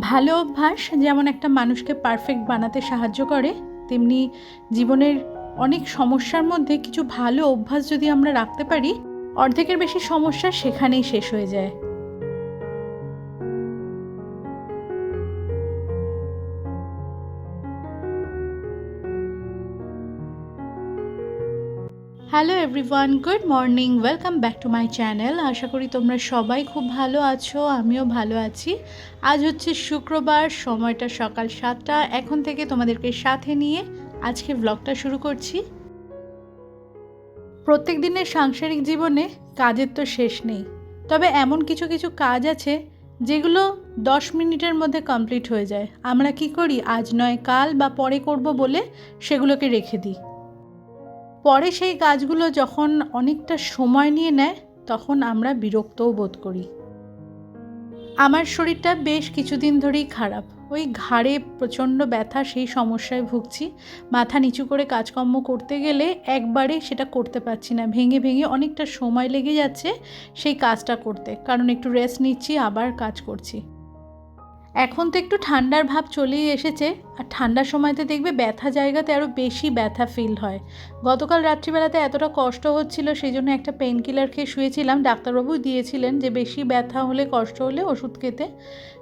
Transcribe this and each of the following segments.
ভালো অভ্যাস, যেমন একটা মানুষকে পারফেক্ট বানাতে সাহায্য করে, তেমনি জীবনের অনেক সমস্যার মধ্যে কিছু ভালো অভ্যাস যদি আমরা রাখতে পারি, অর্ধেকের বেশি সমস্যা সেখানেই শেষ হয়ে যায়। Hello everyone good morning welcome back to my channel আশা করি তোমরা সবাই খুব ভালো আছো, আমিও ভালো আছি। আজ হচ্ছে শুক্রবার, সময়টা সকাল সাতটা। এখন থেকে তোমাদেরকে সাথে নিয়ে আজকে ব্লগটা শুরু করছি। প্রত্যেক দিনের সাংসারিক জীবনে কাজের তো শেষ নেই। তবে এমন কিছু কিছু কাজ আছে, যেগুলো দশ মিনিটের মধ্যে কমপ্লিট হয়ে যায়। আমরা কি করি? আজ নয়, কাল বা পরে করব বলে সেগুলোকে রেখে দিই। পরে সেই কাজগুলো যখন অনেকটা সময় নিয়ে নেয়, তখন আমরা বিরক্তও বোধ করি। আমার শরীরটা বেশ কিছুদিন ধরেই খারাপ। ওই ঘাড়ে প্রচণ্ড ব্যথা, সেই সমস্যায় ভুগছি। মাথা নিচু করে কাজকর্ম করতে গেলে একবারে সেটা করতে পারছি না। ভেঙে ভেঙে অনেকটা সময় লেগে যাচ্ছে সেই কাজটা করতে। কারণ একটু রেস্ট নিচ্ছি, আবার কাজ করছি। এখন তো একটু ঠান্ডার ভাব চলেই এসেছে, আর ঠান্ডার সময়তে দেখবে ব্যথা জায়গাতে আরও বেশি ব্যথা ফিল হয়। গতকাল রাত্রিবেলাতে এতটা কষ্ট হচ্ছিল সেই জন্য একটা পেন কিলার খেয়ে শুয়েছিলাম। ডাক্তারবাবু দিয়েছিলেন যে বেশি ব্যথা হলে, কষ্ট হলে ওষুধ খেতে।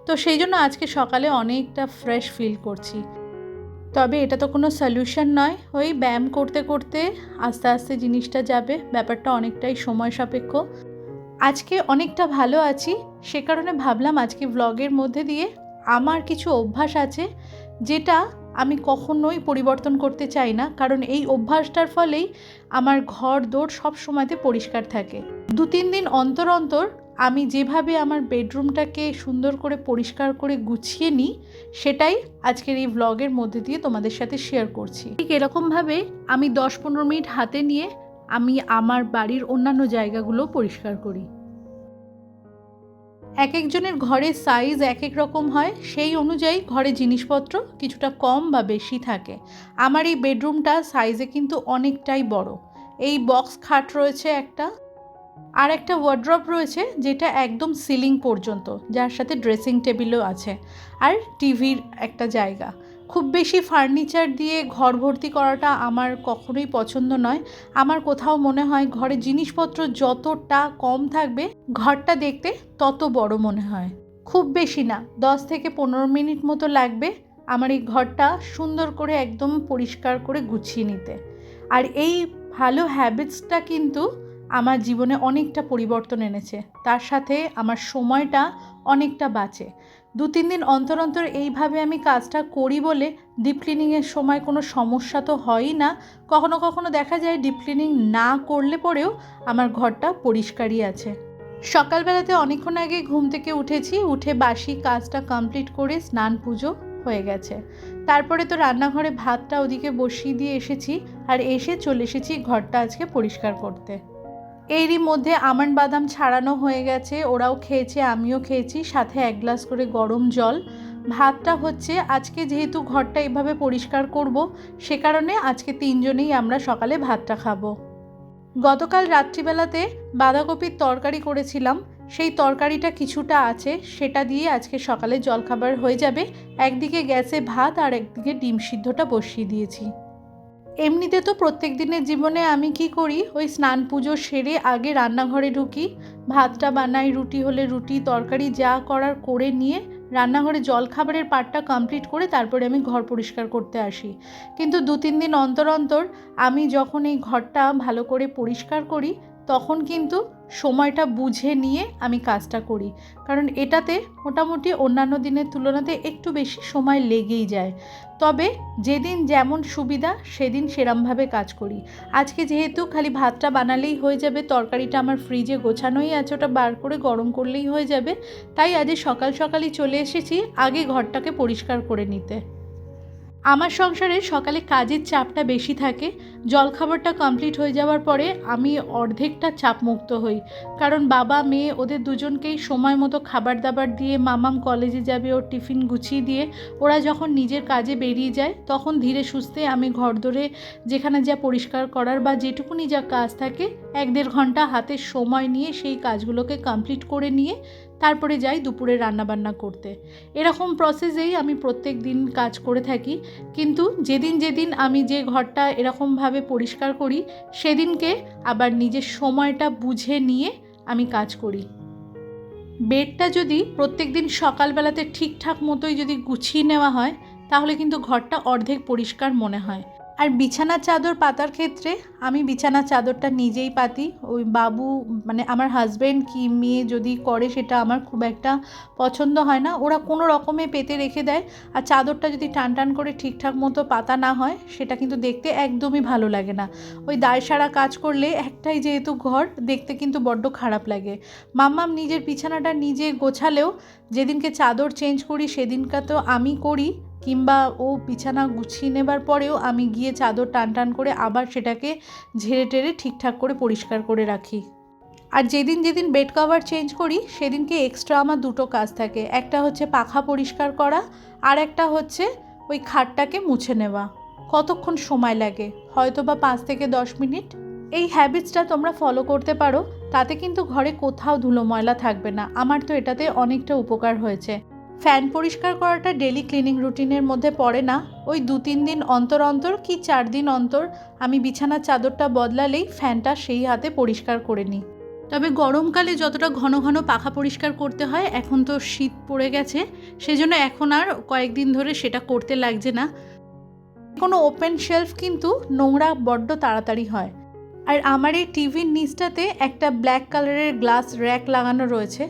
তো সেই জন্য আজকে সকালে অনেকটা ফ্রেশ ফিল করছি। তবে এটা তো কোনো সলিউশন নয়। ওই ব্যায়াম করতে করতে আস্তে আস্তে জিনিসটা যাবে, ব্যাপারটা অনেকটাই সময় সাপেক্ষ। আজকে অনেকটা ভালো আছি, সে কারণে ভাবলাম আজকে ব্লগের মধ্যে দিয়ে আমার কিছু অভ্যাস আছে যেটা আমি কখনোই পরিবর্তন করতে চাই না, কারণ এই অভ্যাসটার ফলেই আমার ঘর দৌড় সব সময়তে পরিষ্কার থাকে। দু তিন দিন অন্তর অন্তর আমি যেভাবে আমার বেডরুমটাকে সুন্দর করে পরিষ্কার করে গুছিয়ে নিই, সেটাই আজকের এই ব্লগের মধ্যে দিয়ে তোমাদের সাথে শেয়ার করছি। ঠিক এরকমভাবে আমি দশ পনেরো মিনিট হাতে নিয়ে আমি আমার বাড়ির অন্যান্য জায়গাগুলো পরিষ্কার করি। এক একজনের ঘরের সাইজ এক এক রকম হয়, সেই অনুযায়ী ঘরে জিনিসপত্র কিছুটা কম বা বেশি থাকে। আমার এই বেডরুমটা সাইজে কিন্তু অনেকটাই বড়। এই বক্স খাট রয়েছে একটা, আর একটা ওয়ার্ড্রপ রয়েছে যেটা একদম সিলিং পর্যন্ত, যার সাথে ড্রেসিং টেবিলও আছে। আর টিভির একটা জায়গা। খুব বেশি ফার্নিচার দিয়ে ঘর ভর্তি করাটা আমার কখনোই পছন্দ নয়। আমার কোথাও মনে হয় ঘরে জিনিসপত্র যতটা কম থাকবে, ঘরটা দেখতে তত বড় মনে হয়। খুব বেশি না, দশ থেকে পনেরো মিনিট মতো লাগবে আমার এই ঘরটা সুন্দর করে একদম পরিষ্কার করে গুছিয়ে নিতে। আর এই ভালো হ্যাবিটসটা কিন্তু আমার জীবনে অনেকটা পরিবর্তন এনেছে। তার সাথে আমার সময়টা অনেকটা বাঁচে। দু তিন দিন অন্তর অন্তর এইভাবে আমি কাজটা করি বলে ডিপ ক্লিনিংয়ের সময় কোনো সমস্যা তো হয়ই না। কখনো কখনো দেখা যায় ডিপ ক্লিনিং না করলে পরেও আমার ঘরটা পরিষ্কারই আছে। সকালবেলাতে অনেকক্ষণ আগে ঘুম থেকে উঠেছি, উঠে বাসি কাজটা কমপ্লিট করে স্নান পুজো হয়ে গেছে। তারপরে তো রান্নাঘরে ভাতটা ওদিকে বসিয়ে দিয়ে এসেছি, আর এসে চলে এসেছি ঘরটা আজকে পরিষ্কার করতে। এরই মধ্যে আমন্ড বাদাম ছাড়ানো হয়ে গেছে, ওরাও খেয়েছে, আমিও খেয়েছি। সাথে এক গ্লাস করে গরম জল। ভাতটা হচ্ছে, আজকে যেহেতু ঘরটা এভাবে পরিষ্কার করব, সে কারণে আজকে তিনজনেই আমরা সকালে ভাতটা খাব। গতকাল রাত্রিবেলাতে বাঁধাকপির তরকারি করেছিলাম। সেই তরকারিটা কিছুটা আছে, সেটা দিয়ে আজকে সকালে জলখাবার হয়ে যাবে। একদিকে গ্যাসে ভাত আর একদিকে ডিম সিদ্ধটা বসিয়ে দিয়েছি। এমনিতে তো প্রত্যেক দিনের জীবনে আমি কি করি? ওই স্নান পুজো সেরে আগে রান্নাঘরে ঢুকি, ভাতটা বানাই, রুটি হলে রুটি, তরকারি যা করার করে নিয়ে রান্নাঘরে জল খাবারের পার্টটা কমপ্লিট করে তারপরে আমি ঘর পরিষ্কার করতে আসি। কিন্তু দু তিন দিন অন্তর অন্তর আমি যখন এই ঘরটা ভালো করে পরিষ্কার করি, তখন কিন্তু সময়টা বুঝে নিয়ে আমি কাজটা করি। কারণ এটাতে মোটামুটি অন্যান্য দিনের তুলনাতে একটু বেশি সময় লেগেই যায়। তবে যেদিন যেমন সুবিধা, সেদিন সেরমভাবে কাজ করি। আজকে যেহেতু খালি ভাতটা বানালেই হয়ে যাবে, তরকারিটা আমার ফ্রিজে গোছানোই আছে, ওটা বার করে গরম করলেই হয়ে যাবে। তাই আজ সকাল সকালই চলে এসেছি, আগে ঘরটাকে পরিষ্কার করে নিতে। আমার সংসারে সকালে কাজের চাপটা বেশি থাকে, জলখাবারটা কমপ্লিট হয়ে যাওয়ার পরে আমি অর্ধেকটা চাপ মুক্ত হই। কারণ বাবা, মেয়ে ওদের দুজনকেই সময় মতো খাবার দাবার দিয়ে, মামাম কলেজে যাবে ওর টিফিন গুছিয়ে দিয়ে, ওরা যখন নিজের কাজে বেরিয়ে যায়, তখন ধীরে সুস্থে আমি ঘর ধরে যেখানে যা পরিষ্কার করার বা যেটুকুনি যা কাজ থাকে, এক দেড় ঘণ্টা হাতে সময় নিয়ে সেই কাজগুলোকে কমপ্লিট করে নিয়ে তারপরে যাই দুপুরে রান্নাবান্না করতে। এরকম প্রসেসেই আমি প্রত্যেক দিন কাজ করে থাকি। কিন্তু যেদিন যেদিন আমি যে ঘরটা এরকমভাবে পরিষ্কার করি, সেদিনকে আবার নিজের সময়টা বুঝে নিয়ে আমি কাজ করি। বেডটা যদি প্রত্যেক দিন সকালবেলাতে ঠিকঠাক মতোই যদি গুছিয়ে নেওয়া হয়, তাহলে কিন্তু ঘরটা অর্ধেক পরিষ্কার মনে হয়। আর বিছানার চাদর পাতার ক্ষেত্রে আমি বিছানার চাদরটা নিজেই পাতি। ওই বাবু মানে আমার হাজব্যান্ড কি মেয়ে যদি করে সেটা আমার খুব একটা পছন্দ হয় না। ওরা কোনো রকমে পেতে রেখে দেয়। আর চাদরটা যদি টান টান করে ঠিকঠাক মতো পাতা না হয়, সেটা কিন্তু দেখতে একদমই ভালো লাগে না। ওই দায় সারা কাজ করলে একটাই যেহেতু ঘর, দেখতে কিন্তু বড্ড খারাপ লাগে। মাম্মাম নিজের বিছানাটা নিজে গোছালেও, যেদিনকে চাদর চেঞ্জ করি সেদিনকা তো আমি করি। কিংবা ও বিছানা গুছিয়ে নেবার পরেও আমি গিয়ে চাদর টান টান করে আবার সেটাকে ঝেড়ে টেরে ঠিকঠাক করে পরিষ্কার করে রাখি। আর যেদিন যেদিন বেড কভার চেঞ্জ করি, সেদিনকে এক্সট্রা আমার দুটো কাজ থাকে। একটা হচ্ছে পাখা পরিষ্কার করা, আর একটা হচ্ছে ওই খাটটাকে মুছে নেওয়া। কতক্ষণ সময় লাগে? হয়তো বা পাঁচ থেকে দশ মিনিট। এই হ্যাবিটসটা তোমরা ফলো করতে পারো, তাতে কিন্তু ঘরে কোথাও ধুলো ময়লা থাকবে না। আমার তো এটাতে অনেকটা উপকার হয়েছে। ফ্যান পরিষ্কার করাটা ডেলি ক্লিনিং রুটিনের মধ্যে পড়ে না। ওই দু তিন দিন অন্তর অন্তর কি চার দিন অন্তর আমি বিছানার চাদরটা বদলালেই ফ্যানটা সেই হাতে পরিষ্কার করে নিই। তবে গরমকালে যতটা ঘন ঘন পাখা পরিষ্কার করতে হয়, এখন তো শীত পড়ে গেছে, সেজন্য এখন আর কয়েকদিন ধরে সেটা করতে লাগছে না। কোনো ওপেন শেলফ কিন্তু নোংরা বড্ড তাড়াতাড়ি হয়। আর আমার এই টিভির নিচটাতে একটা ব্ল্যাক কালারের গ্লাস র্যাক লাগানো রয়েছে।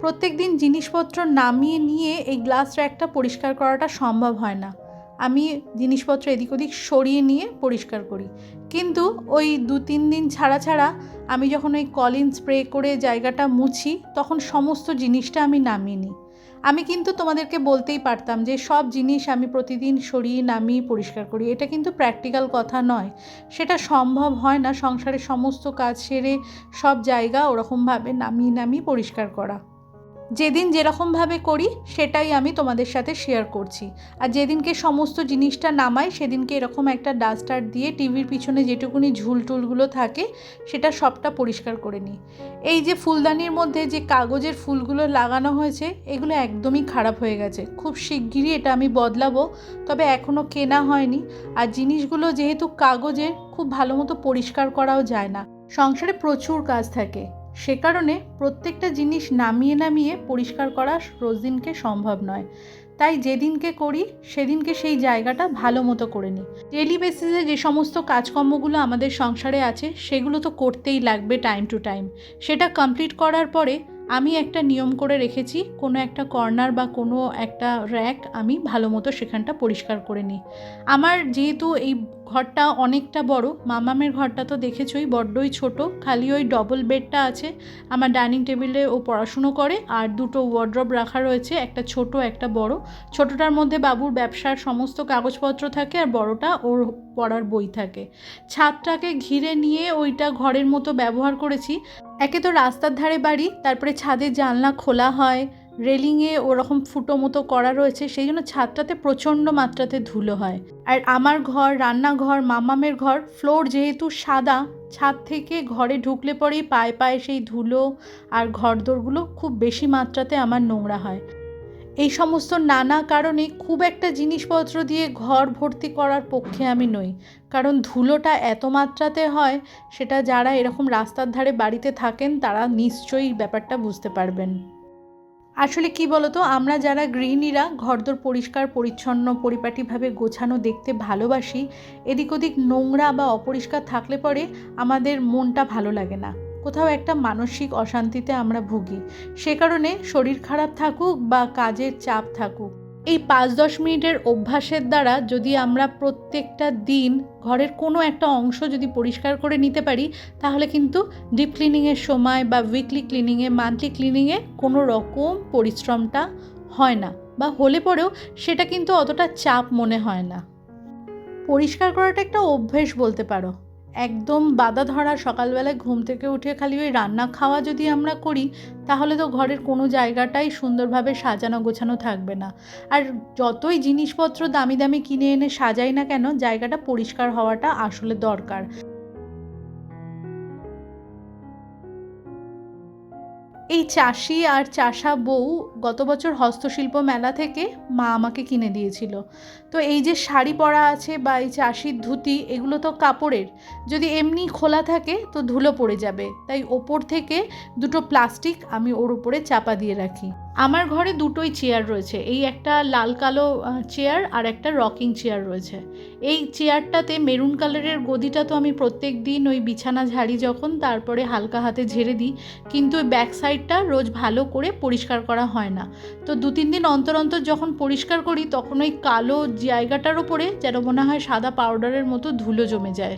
প্রত্যেক দিন জিনিসপত্র নামিয়ে নিয়ে এই গ্লাস র্যাকটা পরিষ্কার করাটা সম্ভব হয় না। আমি জিনিসপত্র এদিক ওদিক সরিয়ে নিয়ে পরিষ্কার করি। কিন্তু ওই দু তিন দিন ছাড়া ছাড়া আমি যখন ওই কলিন স্প্রে করে জায়গাটা মুছি, তখন সমস্ত জিনিসটা আমি নামিয়ে নিই। আমি কিন্তু তোমাদেরকে বলতেই পারতাম যে সব জিনিস আমি প্রতিদিন সরিয়ে নামিয়ে পরিষ্কার করি। এটা কিন্তু প্র্যাকটিক্যাল কথা নয়। সেটা সম্ভব হয় না সংসারের সমস্ত কাজ সেরে সব জায়গা ওরকমভাবে নামিয়ে নামিয়ে পরিষ্কার করা। যেদিন যেরকমভাবে করি, সেটাই আমি তোমাদের সাথে শেয়ার করছি। আর যেদিনকে সমস্ত জিনিসটা নামাই, সেদিনকে এরকম একটা ডাস্টার দিয়ে টিভির পিছনে যেটুকুনি ঝুল টুলগুলো থাকে, সেটা সবটা পরিষ্কার করে নিই। এই যে ফুলদানির মধ্যে যে কাগজের ফুলগুলো লাগানো হয়েছে, এগুলো একদমই খারাপ হয়ে গেছে। খুব শিগগিরই এটা আমি বদলাবো, তবে এখনও কেনা হয়নি। আর জিনিসগুলো যেহেতু কাগজের, খুব ভালো মতো পরিষ্কার করাও যায় না। সংসারে প্রচুর কাজ থাকে। সে কারণে প্রত্যেকটা জিনিস নামিয়ে নামিয়ে পরিষ্কার করা রোজ দিনকে সম্ভব নয়। তাই যেদিনকে করি, সেদিনকে সেই জায়গাটা ভালো মতো করে নিই। ডেলি বেসিসে যে সমস্ত কাজকর্মগুলো আমাদের সংসারে আছে, সেগুলো তো করতেই লাগবে টাইম টু টাইম। সেটা কমপ্লিট করার পরে আমি একটা নিয়ম করে রেখেছি, কোনো একটা কর্নার বা কোনো একটা র্যাক আমি ভালো মতো সেখানটা পরিষ্কার করে নিই। আমার যেহেতু এই ঘরটা অনেকটা বড়। মামামের ঘরটা তো দেখেছই, বড্ডই ছোট। খালি ওই ডবল বেডটা আছে। আমার ডাইনিং টেবিলে ও পড়াশুনো করে আর দুটো ওয়ার্ড্রপ রাখা রয়েছে, একটা ছোট, একটা বড়। ছোটটার মধ্যে বাবুর ব্যবসার সমস্ত কাগজপত্র থাকে আর বড়টা ওর পড়ার বই থাকে। ছাদটাকে ঘিরে নিয়ে ওইটা ঘরের মতো ব্যবহার করেছি। একে তো রাস্তার ধারে বাড়ি, তারপরে ছাদের জানলা খোলা হয়। রেলিংয়ে ওরকম ফুটো মতো করা রয়েছে, সেই জন্য ছাদটাতে প্রচণ্ড মাত্রাতে ধুলো হয়। আর আমার ঘর, রান্নাঘর, মামামের ঘর, ফ্লোর যেহেতু সাদা, ছাদ থেকে ঘরে ঢুকলে পরেই পায়ে পায়ে সেই ধুলো আর ঘরদোরগুলো খুব বেশি মাত্রাতে আমার নোংরা হয়। এই সমস্ত নানা কারণে খুব একটা জিনিসপত্র দিয়ে ঘর ভর্তি করার পক্ষে আমি নই। কারণ ধুলোটা এত মাত্রাতে হয়, সেটা যারা এরকম রাস্তার ধারে বাড়িতে থাকেন, তারা নিশ্চয়ই ব্যাপারটা বুঝতে পারবেন। আসলে কি বলতো, আমরা যারা গৃহিণীরা ঘরদোর পরিষ্কার, পরিচ্ছন্ন, পরিপাটিভাবে গোছানো দেখতে ভালোবাসি, এদিক ওদিক নোংরা বা অপরিষ্কার থাকলে পরে আমাদের মনটা ভালো লাগে না। কোথাও একটা মানসিক অশান্তিতে আমরা ভুগি। সে কারণে শরীর খারাপ থাকুক বা কাজের চাপ থাকুক। এই পাঁচ দশ মিনিটের অভ্যাসের দ্বারা যদি আমরা প্রত্যেকটা দিন ঘরের কোনো একটা অংশ যদি পরিষ্কার করে নিতে পারি, তাহলে কিন্তু ডিপ ক্লিনিংয়ের সময় বা উইকলি ক্লিনিংয়ে মান্থলি ক্লিনিংয়ে কোনো রকম পরিশ্রমটা হয় না বা হলে পরেও সেটা কিন্তু অতটা চাপ মনে হয় না। পরিষ্কার করাটা একটা অভ্যেস বলতে পারো। একদম বাধা ধরা, সকালবেলায় ঘুম থেকে উঠে খালি ওই রান্না খাওয়া যদি আমরা করি, তাহলে তো ঘরের কোনো জায়গাটাই সুন্দরভাবে সাজানো গোছানো থাকবে না। আর যতই জিনিসপত্র দামি দামি কিনে এনে সাজাই না কেন, জায়গাটা পরিষ্কার হওয়াটা আসলে দরকার। এই চাষি আর চাষা বউ গত বছর হস্তশিল্প মেলা থেকে মা আমাকে কিনে দিয়েছিল। তো এই যে শাড়ি পরা আছে বা এই চাষির ধুতি, এগুলো তো কাপড়ের। যদি এমনি খোলা থাকে তো ধুলো পড়ে যাবে। তাই ওপর থেকে দুটো প্লাস্টিক আমি ওর উপরে চাপা দিয়ে রাখি। আমার ঘরে দুটোই চেয়ার রয়েছে। এই একটা লাল কালো চেয়ার আর একটা রকিং চেয়ার রয়েছে। এই চেয়ারটাতে মেরুন কালারের গদিটা তো আমি প্রত্যেক দিন ওই বিছানা ঝাড়ি যখন, তারপরে হালকা হাতে ঝেড়ে দিই। কিন্তু ওই ব্যাক সাইডটা রোজ ভালো করে পরিষ্কার করা হয় না। তো দু তিন দিন অন্তর অন্তর যখন পরিষ্কার করি, তখন ওই কালো জায়গাটার ওপরে যেন মনে হয় সাদা পাউডারের মতো ধুলো জমে যায়।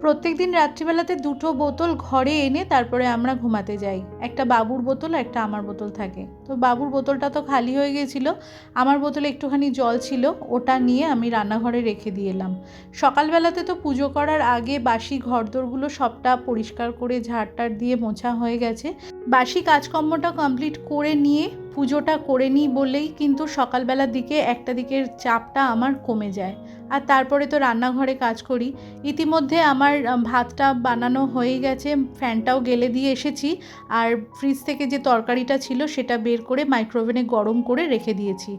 প্রত্যেক দিন রাত্রিবেলাতে দুটো বোতল ঘরে এনে তারপরে আমরা ঘুমাতে যাই। একটা বাবুর বোতল, একটা আমার বোতল থাকে। তো বাবুর বোতলটা তো খালি হয়ে গেছিল। আমার বোতলে একটুখানি জল ছিল। ওটা নিয়ে আমি রান্নাঘরে রেখে দিয়ে এলাম। সকালবেলাতে তো পুজো করার আগে বাসি ঘরদোরগুলো সবটা পরিষ্কার করে ঝাড়টার দিয়ে মোছা হয়ে গেছে। বাসি কাজকর্মটা কমপ্লিট করে নিয়ে পুজোটা করে নিই বলেই কিন্তু সকালবেলার দিকে একটা দিকের চাপটা আমার কমে যায়। আর তারপরে তো রান্নাঘরে কাজ করি। ইতিমধ্যে আমার ভাতটা বানানো হয়ে গেছে, ফ্যানটাও গেলে দিয়ে এসেছি। আর ফ্রিজ থেকে যে তরকারিটা ছিল সেটা বের করে মাইক্রোওভেনে গরম করে রেখে দিয়েছি।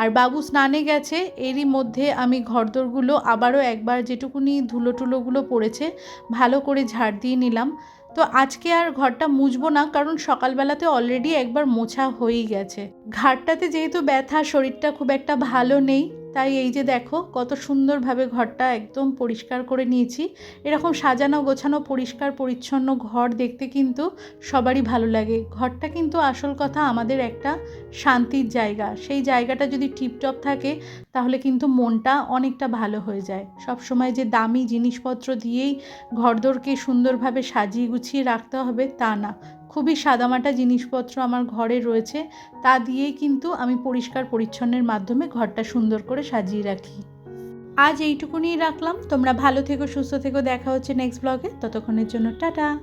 আর বাবু স্নানে গেছে, এরই মধ্যে আমি ঘরদোরগুলো আবারও একবার যেটুকুনি ধুলো টুলোগুলো পড়েছে, ভালো করে ঝাড় দিয়ে নিলাম। তো আজকে আর ঘরটা মুছবো না, কারণ সকালবেলাতে অলরেডি একবার মোছা হয়েই গেছে। ঘাটটাতে যেহেতু ব্যথা, শরীরটা খুব একটা ভালো নেই তাই এই যে দেখো, কত সুন্দরভাবে ঘরটা একদম পরিষ্কার করে নিয়েছি। এরকম সাজানো, গোছানো, পরিষ্কার, পরিচ্ছন্ন ঘর দেখতে কিন্তু সবারই ভালো লাগে। ঘরটা কিন্তু আসল কথা আমাদের একটা শান্তির জায়গা। সেই জায়গাটা যদি টিপটপ থাকে, তাহলে কিন্তু মনটা অনেকটা ভালো হয়ে যায়। সব সময় যে দামি জিনিসপত্র দিয়েই ঘরদোরকে সুন্দরভাবে সাজিয়ে গুছিয়ে রাখতে হবে, তা না। খুবই সাদামাটা জিনিসপত্র আমার ঘরে রয়েছে, তা দিয়েই কিন্তু আমি পরিষ্কার পরিচ্ছন্নের মাধ্যমে ঘরটা সুন্দর করে সাজিয়ে রাখি। আজ এইটুকুনি রাখলাম। তোমরা ভালো থেকো, সুস্থ থেকো। দেখা হচ্ছে নেক্সট ব্লগে ততক্ষণের জন্য টাটা।